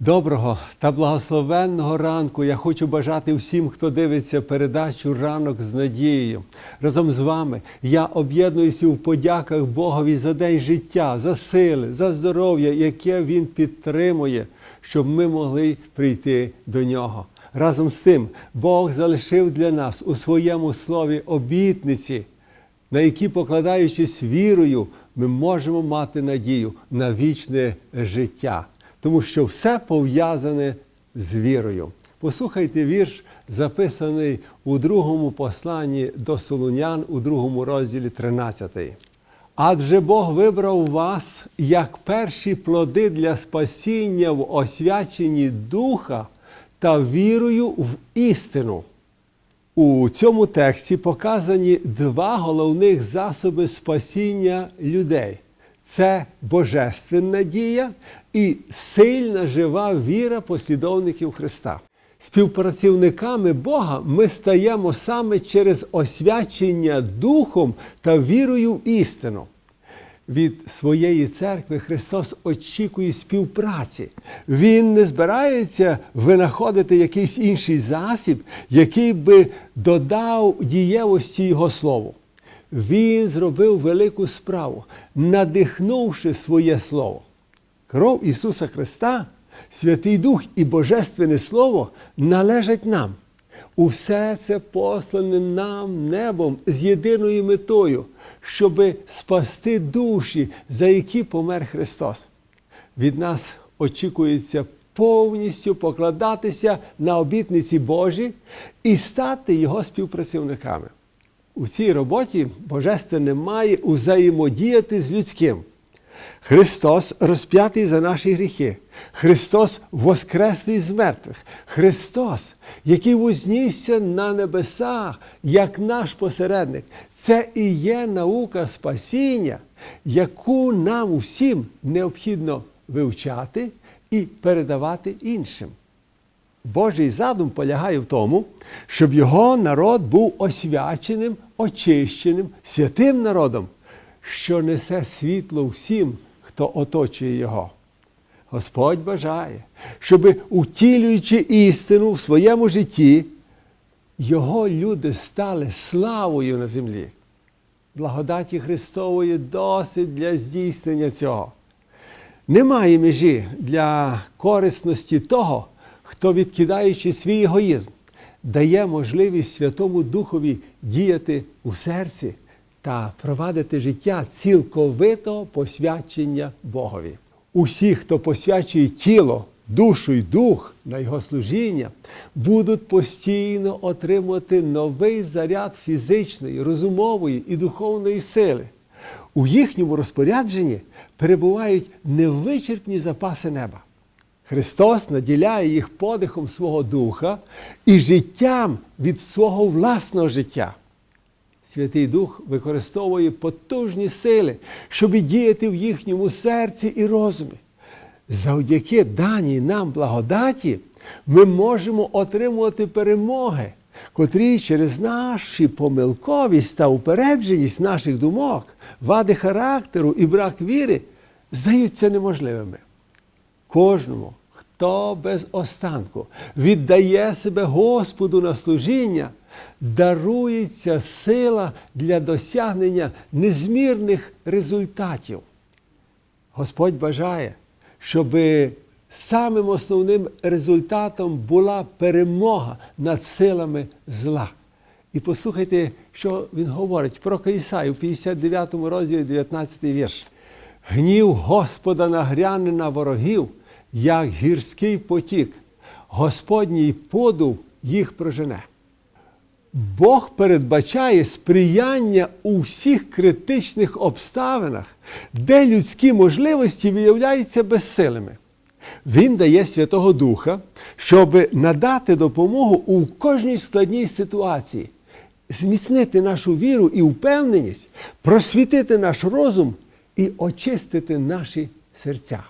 Доброго та благословенного ранку я хочу бажати всім, хто дивиться передачу Ранок з надією. Разом з вами я об'єднуюся у подяках Богові за день життя, за сили, за здоров'я, яке Він підтримує, щоб ми могли прийти до нього. Разом з тим, Бог залишив для нас у своєму слові обітниці, на які, покладаючись вірою, ми можемо мати надію на вічне життя тому що все пов'язане з вірою. Послухайте вірш, записаний у другому посланні до Солунян у другому розділі 13. Адже Бог вибрав вас як перші плоди для спасіння в освяченні Духа та вірою в істину. У цьому тексті показані два головних засоби спасіння людей це божественна дія і сильна жива віра послідовників Христа. Співпрацівниками Бога ми стаємо саме через освячення Духом та вірою в істину. Від своєї церкви Христос очікує співпраці. Він не збирається винаходити якийсь інший засіб, який би додав дієвості Його Слову. Він зробив велику справу, надихнувши своє Слово. Кров Ісуса Христа, Святий Дух і Божественне Слово належать нам. Усе це послане нам небом з єдиною метою, щоби спасти душі, за які помер Христос. Від нас очікується повністю покладатися на обітниці Божі і стати Його співпрацівниками. У цій роботі Божественне має взаємодіяти з людським. Христос розп'ятий за наші гріхи. Христос воскреслий з мертвих. Христос, який вознісся на небесах, як наш посередник. Це і є наука спасіння, яку нам усім необхідно вивчати і передавати іншим. Божий задум полягає в тому, щоб його народ був освяченим, очищеним, святим народом, що несе світло всім, хто оточує його. Господь бажає, щоб, утілюючи істину в своєму житті, його люди стали славою на землі. Благодаті Христової досить для здійснення цього. Немає межі для корисності того, хто, відкидаючи свій егоїзм, дає можливість Святому Духові діяти у серці та провадити життя цілковитого посвячення Богові. Усі, хто посвячує тіло, душу й дух на його служіння, будуть постійно отримувати новий заряд фізичної, розумової і духовної сили. У їхньому розпорядженні перебувають невичерпні запаси неба. Христос наділяє їх подихом свого духа і життям від свого власного життя. Святий Дух використовує потужні сили, щоб діяти в їхньому серці і розумі. Завдяки даній нам благодаті ми можемо отримувати перемоги, котрі через наші помилковість та упередженість наших думок, вади характеру і брак віри здаються неможливими. Кожному, хто без останку віддає себе Господу на служіння, дарується сила для досягнення незмірних результатів. Господь бажає, щоб самим основним результатом була перемога над силами зла. І послухайте, що він говорить про Каїсаю в 59 розділі 19 вірш. Гнів Господа нагряне на ворогів, як гірський потік, Господній подув їх прожене. Бог передбачає сприяння у всіх критичних обставинах, де людські можливості виявляються безсилими. Він дає Святого Духа, щоб надати допомогу у кожній складній ситуації, зміцнити нашу віру і впевненість, просвітити наш розум і очистити наші серця.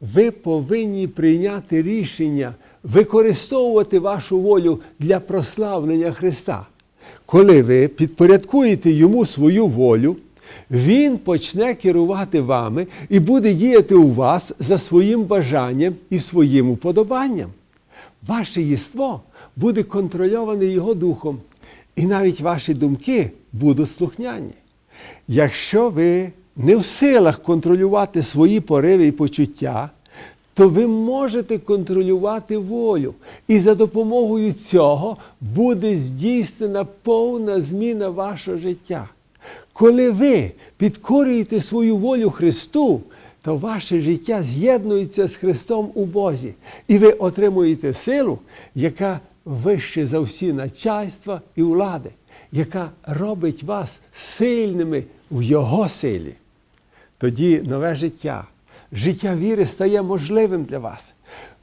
Ви повинні прийняти рішення використовувати вашу волю для прославлення Христа. Коли ви підпорядкуєте йому свою волю, Він почне керувати вами і буде діяти у вас за своїм бажанням і своїм уподобанням. Ваше єство буде контрольоване Його духом, і навіть ваші думки будуть слухняні. Якщо ви не в силах контролювати свої пориви і почуття, то ви можете контролювати волю. І за допомогою цього буде здійснена повна зміна вашого життя. Коли ви підкорюєте свою волю Христу, то ваше життя з'єднується з Христом у Бозі, і ви отримуєте силу, яка вище за всі начальства і влади, яка робить вас сильними в Його силі. Тоді нове життя, життя віри стає можливим для вас.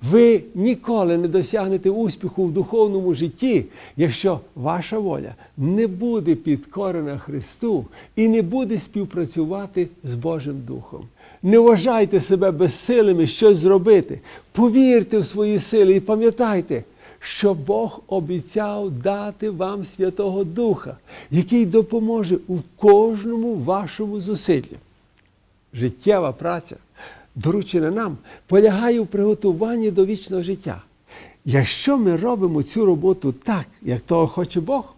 Ви ніколи не досягнете успіху в духовному житті, якщо ваша воля не буде підкорена Христу і не буде співпрацювати з Божим Духом. Не вважайте себе безсилими щось зробити. Повірте в свої сили і пам'ятайте, що Бог обіцяв дати вам Святого Духа, який допоможе у кожному вашому зусиллі життєва праця, доручена нам, полягає в приготуванні до вічного життя. Якщо ми робимо цю роботу так, як того хоче Бог,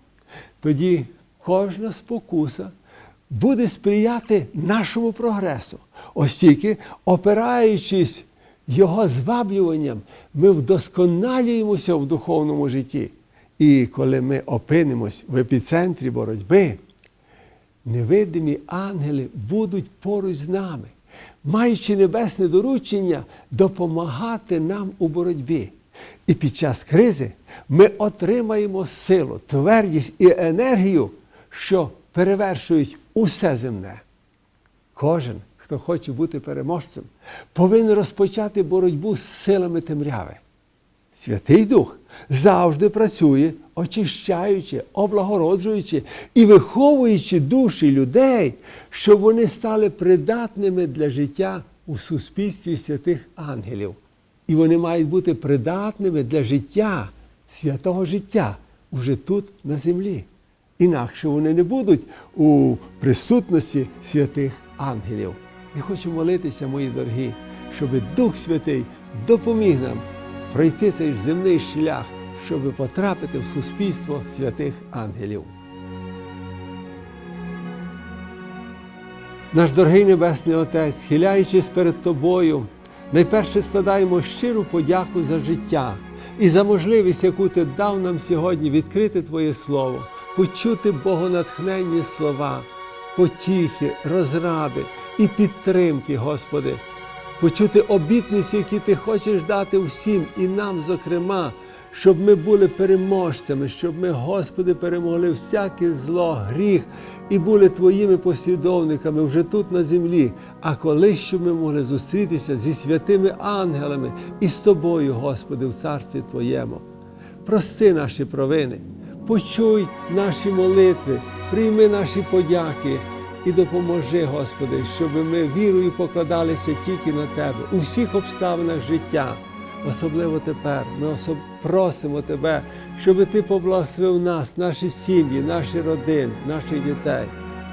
тоді кожна спокуса буде сприяти нашому прогресу. Ось тільки, опираючись Його зваблюванням, ми вдосконалюємося в духовному житті. І коли ми опинимось в епіцентрі боротьби, невидимі ангели будуть поруч з нами, маючи небесне доручення допомагати нам у боротьбі. І під час кризи ми отримаємо силу, твердість і енергію, що перевершують усе земне. Кожен, хто хоче бути переможцем, повинен розпочати боротьбу з силами темряви. Святий Дух завжди працює, очищаючи, облагороджуючи і виховуючи душі людей, щоб вони стали придатними для життя у суспільстві святих ангелів. І вони мають бути придатними для життя, святого життя уже тут, на землі. Інакше вони не будуть у присутності святих ангелів. Я хочу молитися, мої дорогі, щоб Дух Святий допоміг нам пройти цей земний шлях, щоб потрапити в суспільство святих ангелів. Наш дорогий Небесний Отець, схиляючись перед Тобою, найперше складаємо щиру подяку за життя і за можливість, яку Ти дав нам сьогодні відкрити Твоє Слово, почути богонатхненні слова, потіхи, розради і підтримки, Господи почути обітниці, які ти хочеш дати всім, і нам, зокрема, щоб ми були переможцями, щоб ми, Господи, перемогли всяке зло, гріх і були Твоїми послідовниками вже тут на землі. А коли щоб ми могли зустрітися зі святими ангелами і з Тобою, Господи, в царстві Твоєму. Прости наші провини, почуй наші молитви, прийми наші подяки. І допоможи, Господи, щоб ми вірою покладалися тільки на Тебе у всіх обставинах життя. Особливо тепер ми особ... просимо Тебе, щоб Ти поблагословив нас, наші сім'ї, наші родини, наших дітей.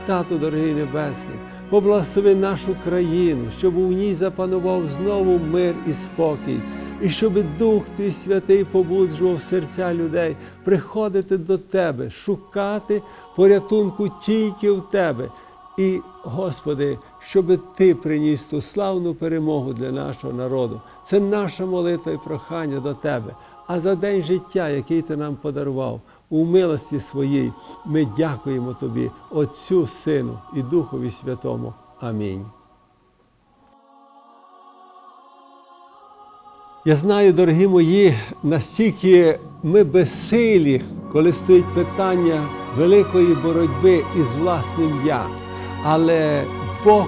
Тату, дорогий Небесний, поблагослови нашу країну, щоб у ній запанував знову мир і спокій, і щоб Дух Твій Святий побуджував серця людей приходити до Тебе, шукати порятунку тільки в Тебе. І, Господи, щоб Ти приніс ту славну перемогу для нашого народу. Це наша молитва і прохання до Тебе. А за день життя, який Ти нам подарував, у милості своїй, ми дякуємо Тобі, Отцю, Сину і Духові Святому. Амінь. Я знаю, дорогі мої, настільки ми безсилі, коли стоїть питання великої боротьби із власним я. Але Бог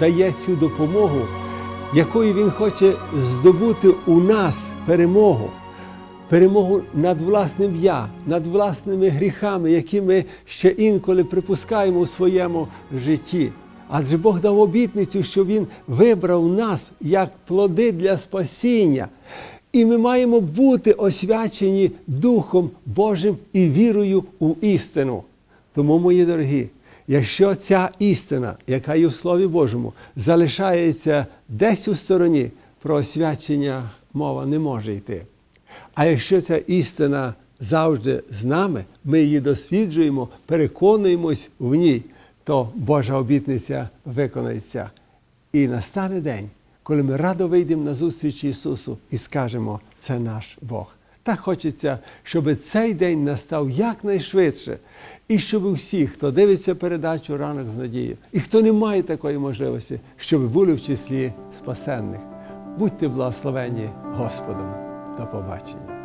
дає цю допомогу, якою Він хоче здобути у нас перемогу, перемогу над власним я, над власними гріхами, які ми ще інколи припускаємо у своєму житті. Адже Бог дав обітницю, що Він вибрав нас як плоди для спасіння. І ми маємо бути освячені Духом Божим і вірою у істину. Тому, мої дорогі, Якщо ця істина, яка є в Слові Божому, залишається десь у стороні, про освячення мова не може йти. А якщо ця істина завжди з нами, ми її досліджуємо, переконуємось в ній, то Божа обітниця виконається. І настане день, коли ми радо вийдемо на зустріч Ісусу і скажемо, це наш Бог. Так хочеться, щоб цей день настав якнайшвидше. І щоб усі, хто дивиться передачу ранок з надією, і хто не має такої можливості, щоб були в числі спасенних. Будьте благословені Господом. До побачення.